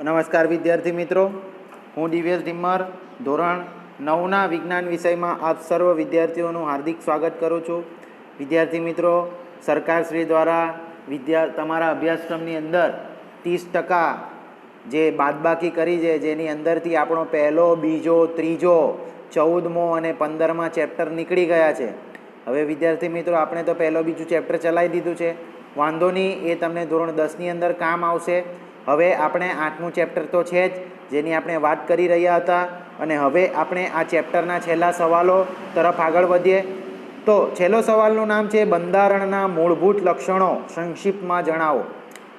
નમસ્કાર વિદ્યાર્થી મિત્રો. હું દિવ્યેશ ધિમ્મર ધોરણ નવના વિજ્ઞાન વિષયમાં આપ સર્વ વિદ્યાર્થીઓનું હાર્દિક સ્વાગત કરું છું. વિદ્યાર્થી મિત્રો સરકારશ્રી દ્વારા વિદ્યા, તમારા અભ્યાસક્રમની અંદર ત્રીસ ટકા જે બાદબાકી કરી છે, જેની અંદરથી આપણો પહેલો, બીજો, ત્રીજો, ચૌદમો અને પંદરમાં ચેપ્ટર નીકળી ગયા છે. હવે વિદ્યાર્થી મિત્રો, આપણે તો પહેલો બીજું ચેપ્ટર ચલાવી દીધું છે. વાંધો નહીં, એ તમને ધોરણ દસની અંદર કામ આવશે. હવે આપણે આઠમું ચેપ્ટર તો છે જ, જેની આપણે વાત કરી રહ્યા હતા. અને હવે આપણે આ ચેપ્ટરના છેલ્લા સવાલો તરફ આગળ વધીએ. તો છેલ્લો સવાલનું નામ છે બંધારણના મૂળભૂત લક્ષણો સંક્ષિપ્તમાં જણાવો.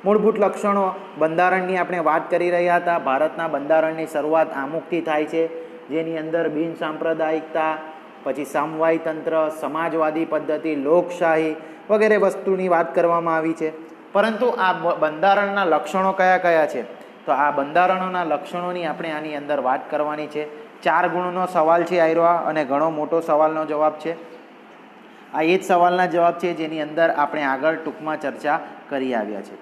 મૂળભૂત લક્ષણો બંધારણની આપણે વાત કરી રહ્યા હતા. ભારતના બંધારણની શરૂઆત આમુખથી થાય છે. જેની અંદર બિન સાંપ્રદાયિકતા, પછી સમવાય તંત્ર સમાજવાદી પદ્ધતિ, લોકશાહી વગેરે વસ્તુની વાત કરવામાં આવી છે. પરંતુ આ બંધારણના લક્ષણો કયા કયા છે? તો આ બંધારણોના લક્ષણોની આપણે આની અંદર વાત કરવાની છે. ચાર ગુણનો સવાલ છે આયરો અને ઘણો મોટો સવાલનો જવાબ છે. આ એ જ સવાલના જવાબ છે જેની અંદર આપણે આગળ ટૂંકમાં ચર્ચા કરી આવ્યા છે.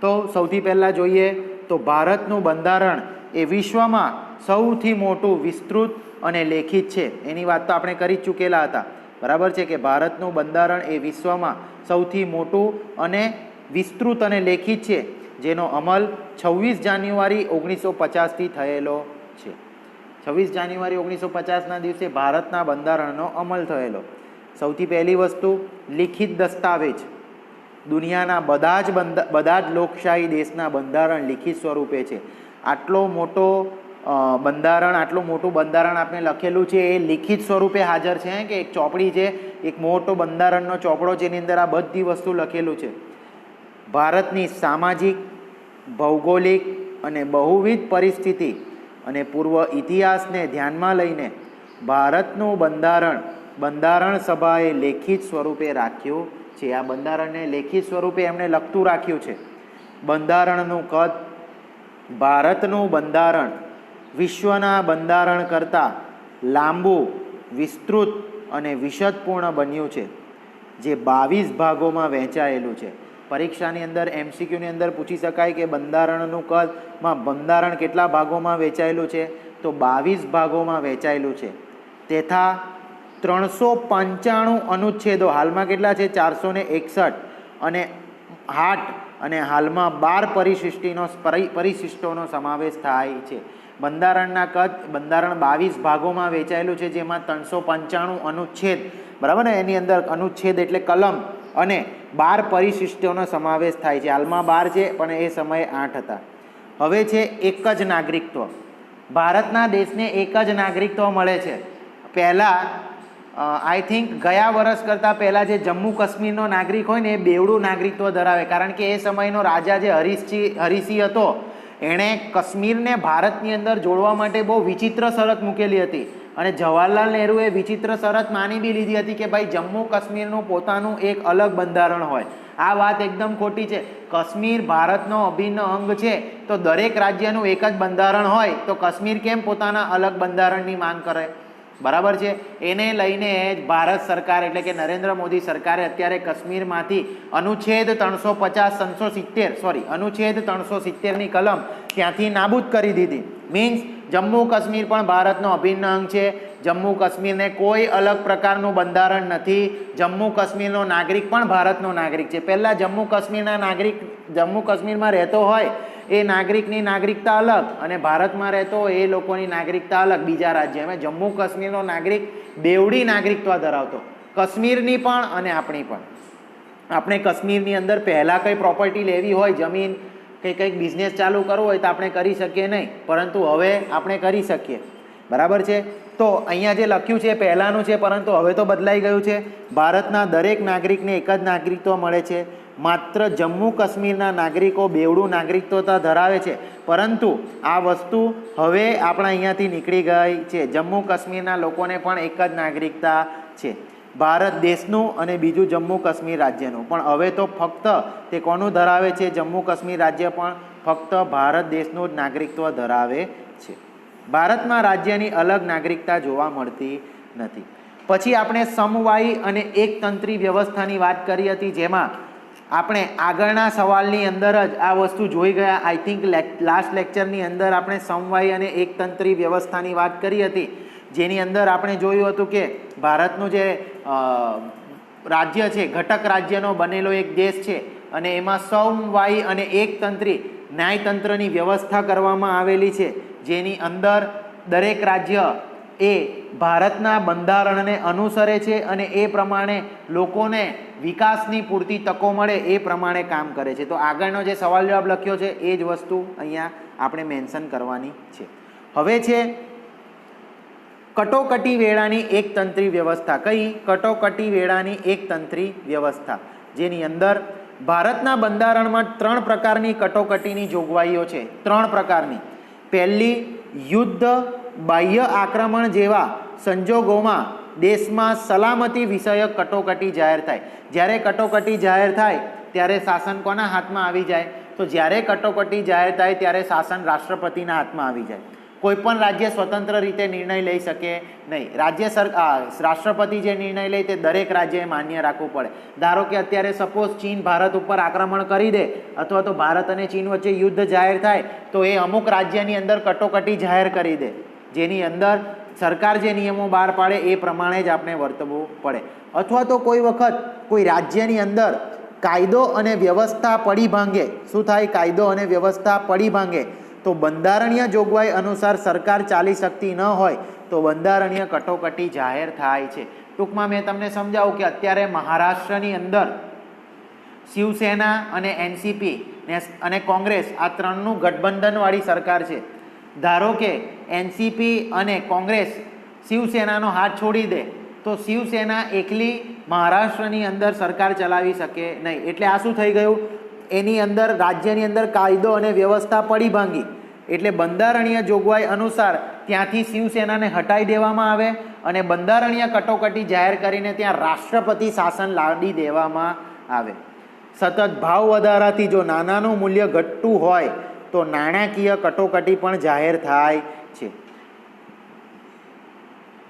તો સૌથી પહેલાં જોઈએ તો ભારતનું બંધારણ એ વિશ્વમાં સૌથી મોટું વિસ્તૃત અને લેખિત છે. એની વાત તો આપણે કરી જ ચૂકેલા હતા. બરાબર છે કે ભારતનું બંધારણ એ વિશ્વમાં સૌથી મોટું અને વિસ્તૃત અને લેખિત છે, જેનો અમલ છવ્વીસ જાન્યુઆરી ઓગણીસો પચાસથી થયેલો છે. છવ્વીસ જાન્યુઆરી ઓગણીસો પચાસના દિવસે ભારતના બંધારણનો અમલ થયેલો. સૌથી પહેલી વસ્તુ, લિખિત દસ્તાવેજ. દુનિયાના બધા જ બંધ, બધા જ લોકશાહી દેશના બંધારણ લિખિત સ્વરૂપે છે. આટલો મોટો બંધારણ, આટલું મોટું બંધારણ આપણે લખેલું છે, એ લિખિત સ્વરૂપે હાજર છે કે એક ચોપડી છે, એક મોટો બંધારણનો ચોપડો જેની અંદર આ બધી વસ્તુ લખેલું છે. ભારતની સામાજિક, ભૌગોલિક અને બહુવિધ પરિસ્થિતિ અને પૂર્વ ઇતિહાસને ધ્યાનમાં લઈને ભારતનું બંધારણ બંધારણ સભાએ લેખિત સ્વરૂપે રાખ્યું છે. આ બંધારણને લેખિત સ્વરૂપે એમણે લખતું રાખ્યું છે. બંધારણનું કદ, ભારતનું બંધારણ, વિશ્વના બંધારણ કરતાં લાંબુ, વિસ્તૃત અને વિશદપૂર્ણ બન્યું છે, જે બાવીસ ભાગોમાં વહેંચાયેલું છે. પરીક્ષાની અંદર એમસીક્યુની અંદર પૂછી શકાય કે બંધારણનું કદમાં બંધારણ કેટલા ભાગોમાં વેચાયેલું છે? તો બાવીસ ભાગોમાં વેચાયેલું છે. તેથા ત્રણસો પંચાણું અનુચ્છેદો હાલમાં કેટલા છે? ચારસો ને એકસઠ. અને આઠ અને હાલમાં બાર પરિશિષ્ટિનો પરી- પરિશિષ્ટોનો સમાવેશ થાય છે. બંધારણના કદ, બંધારણ બાવીસ ભાગોમાં વેચાયેલું છે, જેમાં ત્રણસો પંચાણું અનુચ્છેદ, બરાબર ને? એની અંદર અનુચ્છેદ એટલે કલમ. અને બાર પરિશિષ્ટોનો સમાવેશ થાય છે. હાલમાં બાર છે, પણ એ સમયે આઠ હતા. હવે છે એક જ નાગરિકત્વ. ભારતના દેશને એક જ નાગરિકત્વ મળે છે. પહેલાં આઈ થિંક ગયા વર્ષ કરતાં પહેલાં જે જમ્મુ કાશ્મીરનો નાગરિક હોય ને, એ બેવડું નાગરિકત્વ ધરાવે. કારણ કે એ સમયનો રાજા જે હરીશસિંહ હરીસિંહ હતો, એણે કાશ્મીરને ભારતની અંદર જોડવા માટે બહુ વિચિત્ર શરત મૂકેલી હતી. અને જવાહરલાલ નહેરુએ વિચિત્ર શરત માની બી લીધી હતી કે ભાઈ જમ્મુ કાશ્મીરનું પોતાનું એક અલગ બંધારણ હોય. આ વાત એકદમ ખોટી છે. કાશ્મીર ભારતનો અભિન્ન અંગ છે. તો દરેક રાજ્યનું એક જ બંધારણ હોય તો કાશ્મીર કેમ પોતાના અલગ બંધારણની માંગ કરે? બરાબર છે? એને લઈને ભારત સરકાર એટલે કે નરેન્દ્ર મોદી સરકારે અત્યારે કાશ્મીરમાંથી અનુચ્છેદ ત્રણસો પચાસ ત્રણસો સિત્તેર સોરી અનુચ્છેદ ત્રણસો સિત્તેરની કલમ ત્યાંથી નાબૂદ કરી દીધી. મીન્સ જમ્મુ કાશ્મીર પણ ભારતનો અભિન્ન અંગ છે. જમ્મુ કાશ્મીરને કોઈ અલગ પ્રકારનું બંધારણ નથી. જમ્મુ કાશ્મીરનો નાગરિક પણ ભારતનો નાગરિક છે. પહેલાં જમ્મુ કાશ્મીરના નાગરિક જમ્મુ કાશ્મીરમાં રહેતો હોય એ નાગરિકની નાગરિકતા અલગ અને ભારતમાં રહેતો એ લોકોની નાગરિકતા અલગ. બીજા રાજ્યમાં જમ્મુ કાશ્મીરનો નાગરિક બેવડી નાગરિકત્વ ધરાવતો. કાશ્મીરની પણ અને આપણી પણ. આપણે કાશ્મીરની અંદર પહેલાં કંઈ પ્રોપર્ટી લેવી હોય, જમીન કે કંઈક બિઝનેસ ચાલુ કરવો હોય તો આપણે કરી શકીએ નહીં. પરંતુ હવે આપણે કરી શકીએ. બરાબર છે? તો અહીંયા જે લખ્યું છે પહેલાંનું છે, પરંતુ હવે તો બદલાઈ ગયું છે. ભારતના દરેક નાગરિકને એક જ નાગરિકત્વ મળે છે. માત્ર જમ્મુ કાશ્મીરના નાગરિકો, બેવડું નાગરિકત્વતા ધરાવે છે. પરંતુ આ વસ્તુ હવે આપણા અહીંયાથી નીકળી ગઈ છે. જમ્મુ કાશ્મીરના લોકોને પણ એક જ નાગરિકતા છે. ભારત દેશનું અને બીજું જમ્મુ કાશ્મીર રાજ્યનું. પણ હવે તો ફક્ત તે કોનું ધરાવે છે? જમ્મુ કાશ્મીર રાજ્ય પણ ફક્ત ભારત દેશનું જ નાગરિકત્વ ધરાવે છે. ભારતમાં રાજ્યની અલગ નાગરિકતા જોવા મળતી નથી. પછી આપણે સમવાયી અને એકતંત્રી વ્યવસ્થાની વાત કરી હતી, જેમાં આપણે આગળના સવાલની અંદર જ આ વસ્તુ જોઈ ગયા. આઈ થિંક લાસ્ટ લેક્ચરની અંદર આપણે સમવાય અને એકતંત્રી વ્યવસ્થાની વાત કરી હતી. જેની અંદર આપણે જોયું હતું કે ભારતનું જે રાજ્ય છે, ઘટક રાજ્યનો બનેલો એક દેશ છે અને એમાં સમવાય અને એકતંત્રી ન્યાયતંત્રની વ્યવસ્થા કરવામાં આવેલી છે. જેની અંદર દરેક રાજ્ય એ ભારતના બંધારણને અનુસરે છે અને એ પ્રમાણે લોકોને વિકાસની પૂરતી તકો મળે એ પ્રમાણે કામ કરે છે. તો આગળનો જે સવાલ જવાબ લખ્યો છે, એ જ વસ્તુ અહીંયા આપણે મેન્શન કરવાની છે. હવે છે, કટોકટી વેળાની એક તંત્રી વ્યવસ્થા. કઈ કટોકટી વેળાની એક તંત્રી વ્યવસ્થા? જેની અંદર ભારતના બંધારણમાં ત્રણ પ્રકારની કટોકટીની જોગવાઈઓ છે. ત્રણ પ્રકારની. પહેલી, યુદ્ધ બાહ્ય આક્રમણ જેવા સંજોગોમાં દેશમાં સલામતી વિષયક કટોકટી જાહેર થાય. જ્યારે કટોકટી જાહેર થાય, ત્યારે શાસન કોના હાથમાં આવી જાય? તો જ્યારે કટોકટી જાહેર થાય, ત્યારે શાસન રાષ્ટ્રપતિના હાથમાં આવી જાય. કોઈ પણ રાજ્ય સ્વતંત્ર રીતે નિર્ણય લઈ શકે નહીં. રાજ્ય સર રાષ્ટ્રપતિ જે નિર્ણય લે તે દરેક રાજ્યએ માન્ય રાખવું પડે. ધારો કે અત્યારે સપોઝ ચીન ભારત ઉપર આક્રમણ કરી દે, અથવા તો ભારત અને ચીન વચ્ચે યુદ્ધ જાહેર થાય, તો એ અમુક રાજ્યની અંદર કટોકટી જાહેર કરી દે. જેની અંદર સરકાર જે નિયમો બહાર પાડે એ પ્રમાણે જ આપણે વર્તવું પડે. અથવા તો કોઈ વખત કોઈ રાજ્યની અંદર કાયદો અને વ્યવસ્થા પડી ભાંગે, શું થાય? કાયદો અને વ્યવસ્થા પડી ભાંગે, તો બંધારણીય જોગવાઈ અનુસાર સરકાર ચાલી શકતી ન હોય, તો બંધારણીય કટોકટી જાહેર થાય છે. ટૂંકમાં મેં તમને સમજાવું કે અત્યારે મહારાષ્ટ્રની અંદર શિવસેના અને એનસીપી અને કોંગ્રેસ આ ત્રણનું ગઠબંધનવાળી સરકાર છે. ધારો કે એનસીપી અને કોંગ્રેસ શિવસેનાનો હાથ છોડી દે, તો શિવસેના એકલી મહારાષ્ટ્રની અંદર સરકાર ચલાવી શકે નહીં. એટલે આ શું થઈ ગયું? એની અંદર, રાજ્યની અંદર કાયદો અને વ્યવસ્થા પડી ભાંગી. એટલે બંધારણીય જોગવાઈ અનુસાર ત્યાંથી શિવસેનાને હટાવી દેવામાં આવે અને બંધારણીય કટોકટી જાહેર કરીને ત્યાં રાષ્ટ્રપતિ શાસન લાદી દેવામાં આવે. સતત ભાવ વધારાથી જો નાનાનું મૂલ્ય ઘટતું હોય તો નાણાકીય કટોકટી પણ જાહેર થાય છે.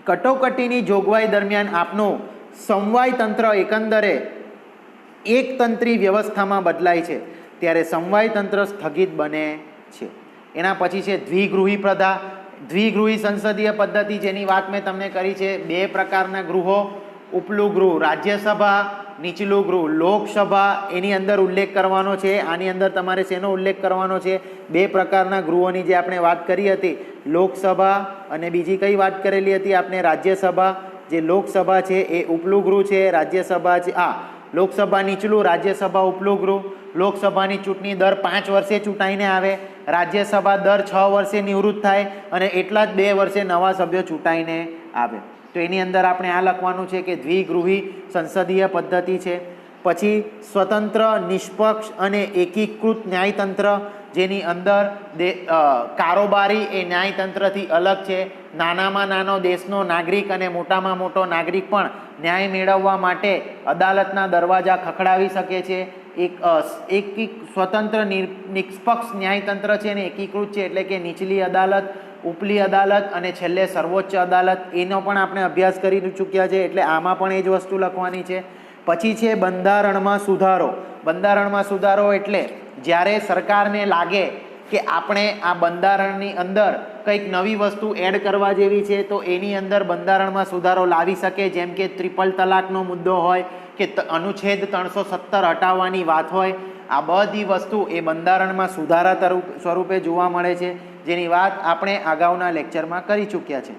કટોકટીની જોગવાઈ દરમિયાન આપનું સમવાય તંત્ર એકંદરે એકતંત્રી વ્યવસ્થામાં બદલાય છે. ત્યારે સમવાય તંત્ર સ્થગિત બને છે. એના પછી છે દ્વિગૃહી પ્રથા. દ્વિગૃહી સંસદીય પદ્ધતિ, જેની વાત મેં તમને કરી છે, બે પ્રકારના ગૃહો. ઉપલું ગૃહ રાજ્યસભા નીચલું ગૃહ. લોકસભા એની અંદર ઉલ્લેખ કરવાનો છે. આની અંદર તમારે શેનો ઉલ્લેખ કરવાનો છે? બે પ્રકારના ગૃહોની જે આપણે વાત કરી હતી. લોકસભા અને બીજી કઈ વાત કરેલી હતી આપણે રાજ્યસભા. જે લોકસભા છે એ ઉપલું ગૃહ છે. રાજ્યસભા છે આ લોકસભા નીચલું, રાજ્યસભા ઉપલું ગૃહ. લોકસભાની ચૂંટણી દર પાંચ વર્ષે ચૂંટાઈને આવે. રાજ્યસભા દર છ વર્ષે નિવૃત્ત થાય અને એટલા જ બે વર્ષે નવા સભ્યો ચૂંટાઈને આવે. તો એની અંદર આપણે આ લખવાનું છે કે દ્વિગૃહી સંસદીય પદ્ધતિ છે. પછી સ્વતંત્ર, નિષ્પક્ષ અને એકીકૃત ન્યાયતંત્ર, જેની અંદર દે કારોબારી એ ન્યાયતંત્રથી અલગ છે. નાનામાં નાનો દેશનો નાગરિક અને મોટામાં મોટો નાગરિક પણ ન્યાય મેળવવા માટે અદાલતના દરવાજા ખખડાવી શકે છે. એક એક સ્વતંત્ર નિષ્પક્ષ ન્યાયતંત્ર છે અને એકીકૃત છે એટલે કે નીચલી અદાલત ઉપલી અદાલત અને છેલ્લે સર્વોચ્ચ અદાલત, એનો પણ આપણે અભ્યાસ કરી ચૂક્યા છે, એટલે આમાં પણ એ જ વસ્તુ લખવાની છે. પછી છે બંધારણમાં સુધારો. બંધારણમાં સુધારો એટલે જ્યારે સરકારને લાગે કે આપણે આ બંધારણની અંદર કંઈક નવી વસ્તુ એડ કરવા જેવી છે, તો એની અંદર બંધારણમાં સુધારો લાવી શકે. જેમ કે ત્રિપલ તલાકનો મુદ્દો હોય કે અનુચ્છેદ ત્રણસો સત્તર હટાવવાની વાત હોય. આ બધી વસ્તુ એ બંધારણમાં સુધારા સ્વરૂપે જોવા મળે છે. જેની વાત આપણે અગાઉના લેક્ચરમાં કરી ચૂક્યા છે.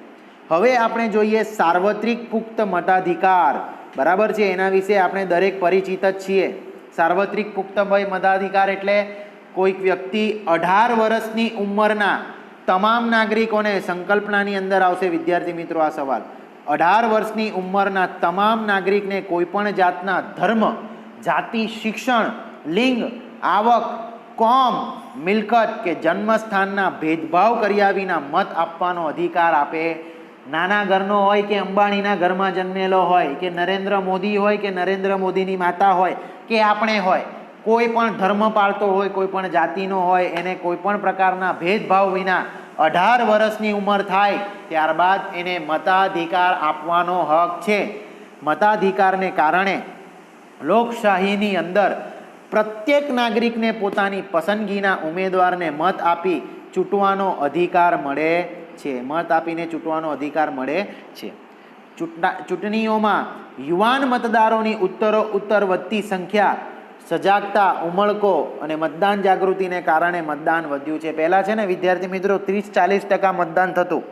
હવે આપણે જોઈએ સાર્વત્રિક પુખ્ત મતાધિકાર. બરાબર છે? એના વિશે આપણે દરેક પરિચિત જ છીએ. સાર્વત્રિક પુખ્ત મતાધિકાર એટલે કોઈક વ્યક્તિ અઢાર વર્ષની ઉંમરના તમામ નાગરિકોને સંકલ્પનાની અંદર આવશે. વિદ્યાર્થી મિત્રો, આ સવાલ. અઢાર વર્ષની ઉંમરના તમામ નાગરિકને કોઈપણ જાતના ધર્મ, જાતિ, શિક્ષણ, લિંગ, આવક કોમ મિલકત કે જન્મસ્થાનના ભેદભાવ કર્યા વિના મત આપવાનો અધિકાર આપે. નાના ઘરનો હોય કે અંબાણીના ઘરમાં જન્મેલો હોય કે નરેન્દ્ર મોદી હોય કે નરેન્દ્ર મોદીની માતા હોય કે આપણે હોય, કોઈ પણ ધર્મ પાળતો હોય, કોઈ પણ જાતિનો હોય, એને કોઈ પણ પ્રકારના ભેદભાવ વિના અઢાર વર્ષની ઉંમર થાય, ત્યારબાદ એને મતાધિકાર આપવાનો હક છે. મતાધિકારને કારણે લોકશાહીની અંદર પ્રત્યેક નાગરિકને પોતાની પસંદગીના ઉમેદવારને મત આપી ચૂંટવાનો અધિકાર મળે છે. મત આપીને ચૂંટવાનો અધિકાર મળે છે. ચૂંટણા ચૂંટણીઓમાં યુવાન મતદારોની ઉત્તરો, ઉત્તર વધતી સંખ્યા, સજાગતા, ઉમળકો અને મતદાન જાગૃતિને કારણે મતદાન વધ્યું છે. પહેલાં છે ને, વિદ્યાર્થી મિત્રો, ત્રીસ ચાલીસ ટકા મતદાન થતું.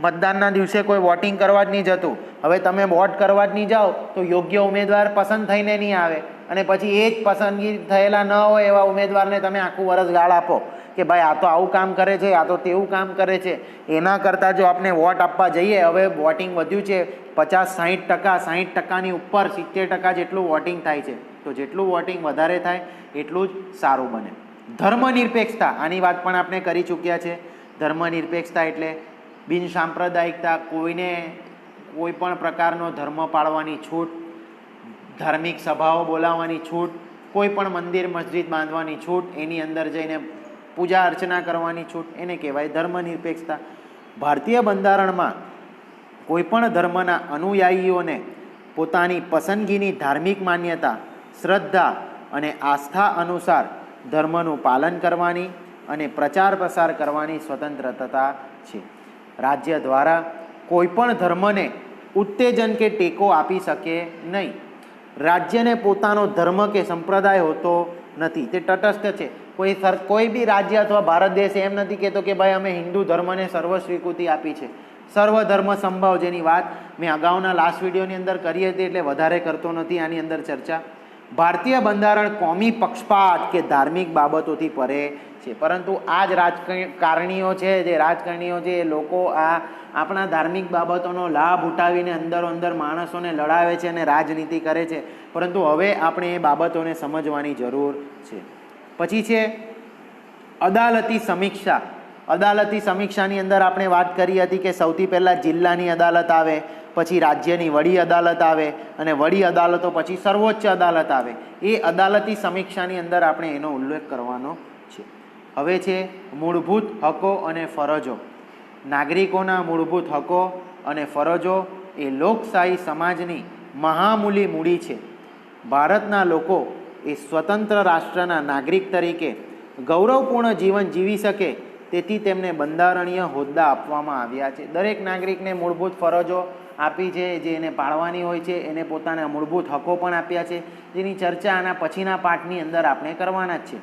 મતદાનના દિવસે કોઈ વોટિંગ કરવા જ નહીં જતું. હવે તમે વોટ કરવા જ નહીં જાઓ તો યોગ્ય ઉમેદવાર પસંદ થઈને નહીં આવે. અને પછી એ જ પસંદગી થયેલા ન હોય એવા ઉમેદવારને તમે આખું વરસ ગાળ આપો કે ભાઈ આ તો આવું કામ કરે છે, આ તો તેવું કામ કરે છે. એના કરતાં જો આપણે વોટ આપવા જઈએ, હવે વોટિંગ વધ્યું છે પચાસ, સાહીઠ ટકા, સાહીઠ ટકાની ઉપર સિત્તેર ટકા જેટલું વોટિંગ થાય છે. તો જેટલું વોટિંગ વધારે થાય, એટલું જ સારું બને. ધર્મનિરપેક્ષતા, આની વાત પણ આપણે કરી ચૂક્યા છે. ધર્મનિરપેક્ષતા એટલે બિનસાંપ્રદાયિકતા, કોઈને કોઈ પણ પ્રકારનો ધર્મ પાળવાની છૂટ ધાર્મિક સભાઓ બોલાવવાની છૂટ, કોઈ પણ મંદિર, મસ્જિદ બાંધવાની છૂટ, એની અંદર જઈને પૂજા અર્ચના કરવાની છૂટ, એને કહેવાય ધર્મનિરપેક્ષતા. ભારતીય બંધારણમાં કોઈપણ ધર્મના અનુયાયીઓને પોતાની પસંદગીની ધાર્મિક માન્યતા, શ્રદ્ધા અને આસ્થા અનુસાર ધર્મનું પાલન કરવાની અને પ્રચાર પ્રસાર કરવાની સ્વતંત્રતા છે. રાજ્ય દ્વારા કોઈપણ ધર્મને ઉત્તેજન કે ટેકો આપી શકે નહીં. રાજ્યને પોતાનો ધર્મ કે સંપ્રદાય હોતો નથી. તે તટસ્થ છે. કોઈ સર, કોઈ બી રાજ્ય અથવા ભારત દેશ એમ નથી કહેતો કે ભાઈ અમે હિન્દુ ધર્મને સર્વ સ્વીકૃતિ આપી છે. સર્વ ધર્મ સંભાવ જેની વાત મેં અગાઉના લાસ્ટ વિડીયોની અંદર કરી હતી એટલે વધારે કરતો નથી. આની અંદર ચર્ચા ભારતીય બંધારણ કોમી પક્ષપાત કે ધાર્મિક બાબતોથી પરે છે. પરંતુ આ જ રાજકારણીઓ છે, જે રાજકારણીઓ છે, એ લોકો આ આપણા ધાર્મિક બાબતોનો લાભ ઉઠાવીને અંદરો અંદર માણસોને લડાવે છે અને રાજનીતિ કરે છે. પરંતુ હવે આપણે એ બાબતોને સમજવાની જરૂર છે. પછી છે અદાલતી સમીક્ષા. અદાલતી સમીક્ષાની અંદર આપણે વાત કરી હતી કે સૌથી પહેલાં જિલ્લાની અદાલત આવે. પછી રાજ્યની વડી અદાલત આવે અને વડી અદાલતો પછી સર્વોચ્ચ અદાલત આવે. એ અદાલતી સમીક્ષાની અંદર આપણે એનો ઉલ્લેખ કરવાનો છે. હવે છે મૂળભૂત હકો અને ફરજો. નાગરિકોના મૂળભૂત હકો અને ફરજો એ લોકશાહી સમાજની મહામૂલી મૂડી છે. ભારતના લોકો એ સ્વતંત્ર રાષ્ટ્રના નાગરિક તરીકે ગૌરવપૂર્ણ જીવન જીવી શકે તેથી તેમને બંધારણીય હોદ્દા આપવામાં આવ્યા છે. દરેક નાગરિકને મૂળભૂત ફરજો આપી છે, જે એને પાળવાની હોય છે, એને પોતાના મૂળભૂત હકો પણ આપ્યા છે. જેની ચર્ચા આના પછીના પાઠની અંદર આપણે કરવાના જ છે.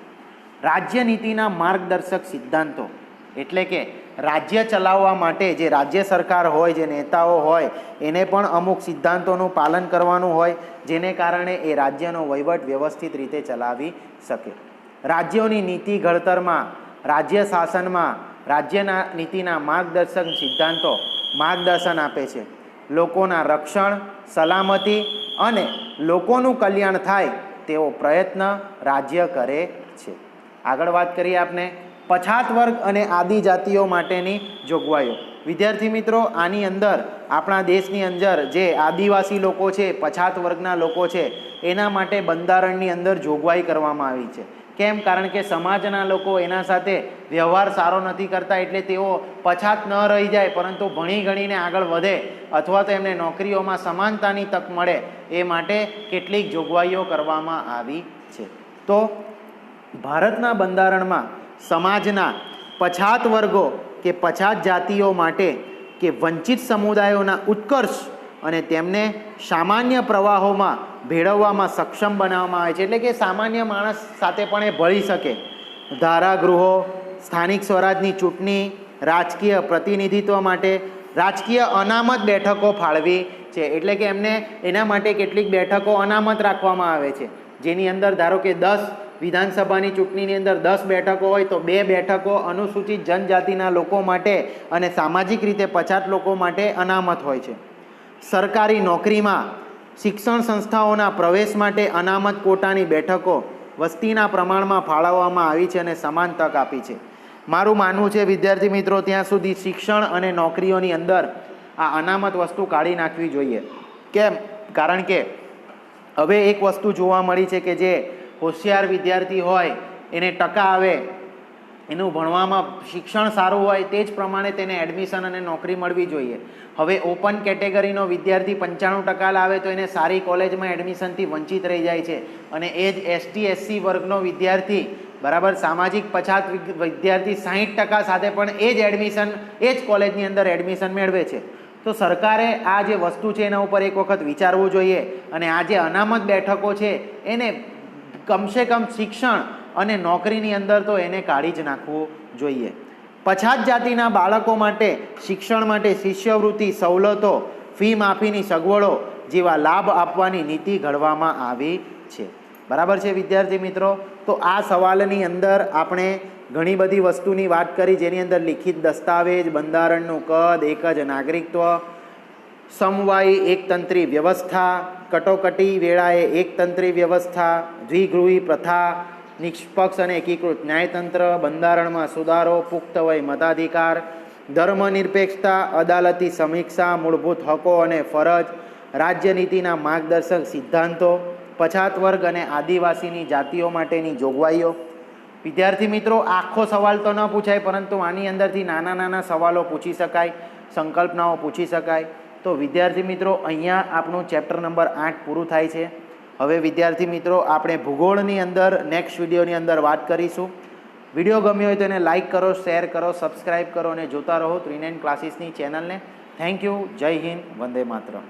રાજ્ય નીતિના માર્ગદર્શક સિદ્ધાંતો એટલે કે રાજ્ય ચલાવવા માટે જે રાજ્ય સરકાર હોય, જે નેતાઓ હોય, એને પણ અમુક સિદ્ધાંતોનું પાલન કરવાનું હોય, જેને કારણે એ રાજ્યનો વહીવટ વ્યવસ્થિત રીતે ચલાવી શકે. રાજ્યોની નીતિ ઘડતરમાં, રાજ્ય શાસનમાં, રાજ્યના નીતિના માર્ગદર્શક સિદ્ધાંતો માર્ગદર્શન આપે છે. લોકોના રક્ષણ, સલામતી અને લોકોનું કલ્યાણ થાય તેવો પ્રયત્ન રાજ્ય કરે છે. આગળ વાત કરીએ આપણે પછાત વર્ગ અને આદિજાતિઓ માટેની જોગવાઈઓ. વિદ્યાર્થી મિત્રો, આની અંદર આપણા દેશની અંદર જે આદિવાસી લોકો છે, પછાત વર્ગના લોકો છે, એના માટે બંધારણની અંદર જોગવાઈ કરવામાં આવી છે. કેમ? કારણ કે સમાજના લોકો એના સાથે વ્યવહાર સારો નથી કરતા, એટલે તેઓ પછાત ન રહી જાય, પરંતુ ભણી ગણીને આગળ વધે અથવા તો એમને નોકરીઓમાં સમાનતાની તક મળે, એ માટે કેટલીક જોગવાઈઓ કરવામાં આવી છે. તો ભારતના બંધારણમાં સમાજના પછાત વર્ગો કે પછાત જાતિઓ માટે કે વંચિત સમુદાયોના ઉત્કર્ષ અને તેમને સામાન્ય પ્રવાહોમાં ભેળવવામાં સક્ષમ બનાવવામાં આવે છે. એટલે કે સામાન્ય માણસ સાથે પણ એ ભળી શકે. ધારાગૃહો, સ્થાનિક સ્વરાજની ચૂંટણી, રાજકીય પ્રતિનિધિત્વ માટે રાજકીય અનામત બેઠકો ફાળવી છે. એટલે કે એમને એના માટે કેટલીક બેઠકો અનામત રાખવામાં આવે છે. જેની અંદર ધારો કે દસ વિધાનસભાની ચૂંટણીની અંદર દસ બેઠકો હોય તો બે બેઠકો અનુસૂચિત જનજાતિના લોકો માટે અને સામાજિક રીતે પછાત લોકો માટે અનામત હોય છે. સરકારી નોકરીમાં શિક્ષણ સંસ્થાઓના પ્રવેશ માટે અનામત કોટાની બેઠકો વસ્તીના પ્રમાણમાં ફાળવવામાં આવી છે અને સમાન તક આપી છે. મારું માનવું છે, વિદ્યાર્થી મિત્રો, ત્યાં સુધી શિક્ષણ અને નોકરીઓની અંદર આ અનામત વસ્તુ કાઢી નાખવી જોઈએ. કેમ? કારણ કે હવે એક વસ્તુ જોવા મળી છે કે જે હોશિયાર વિદ્યાર્થી હોય, એને ટકા આવે, એનું ભણવામાં શિક્ષણ સારું હોય, તે જ પ્રમાણે તેને એડમિશન અને નોકરી મળવી જોઈએ. હવે ઓપન કેટેગરીનો વિદ્યાર્થી પંચાણું ટકા લાવે તો એને સારી કોલેજમાં એડમિશનથી વંચિત રહી જાય છે. અને એ જ એસટી એસસી વર્ગનો વિદ્યાર્થી, બરાબર, સામાજિક પછાત વિદ્યાર્થી સાહીઠ ટકા સાથે પણ એ જ એડમિશન એ જ કોલેજની અંદર એડમિશન મેળવે છે. તો સરકારે આ જે વસ્તુ છે એના ઉપર એક વખત વિચારવું જોઈએ અને આ જે અનામત બેઠકો છે, એને કમસે કમ શિક્ષણ અને નોકરીની અંદર તો એને કાઢી જ નાખવું જોઈએ. પછાત જાતિના બાળકો માટે, શિક્ષણ માટે શિષ્યવૃત્તિ સવલતો, ફી માફીની સગવડો જેવા લાભ આપવાની નીતિ ઘડવામાં આવી છે. બરાબર છે વિદ્યાર્થી મિત્રો? તો આ સવાલની અંદર આપણે ઘણી બધી વસ્તુની વાત કરી. જેની અંદર લિખિત દસ્તાવેજ, બંધારણનું કદ, એક જ નાગરિકત્વ, સમવાયી એકતંત્રી વ્યવસ્થા, કટોકટી વેળાએ એકતંત્રી વ્યવસ્થા, દ્વિગૃહી પ્રથા નિષ્પક્ષ અને એકીકૃત ન્યાયતંત્ર, બંધારણમાં સુધારો, પુખ્ત વય મતાધિકાર, ધર્મનિરપેક્ષતા, અદાલતી સમીક્ષા, મૂળભૂત હકો અને ફરજ રાજ્યનીતિના માર્ગદર્શક સિદ્ધાંતો, પછાત વર્ગ અને આદિવાસીની જાતિઓ માટેની જોગવાઈઓ. વિદ્યાર્થી મિત્રો, આખો સવાલ તો ન પૂછાય, પરંતુ આની અંદરથી નાના નાના સવાલો પૂછી શકાય, સંકલ્પનાઓ પૂછી શકાય. તો વિદ્યાર્થી મિત્રો, અહીંયા આપણું ચેપ્ટર નંબર આઠ પૂરું થાય છે. હવે વિદ્યાર્થી મિત્રો, આપણે ભૂગોળની અંદર નેક્સ્ટ વિડીયોની અંદર વાત કરીશું. વીડિયો ગમ્યો હોય તો એને લાઇક કરો શેર કરો સબસ્ક્રાઈબ કરો અને જોતા રહો ત્રિનેન ક્લાસીસની ચેનલને થેન્ક યુ જય હિન્દ. વંદે માતરમ.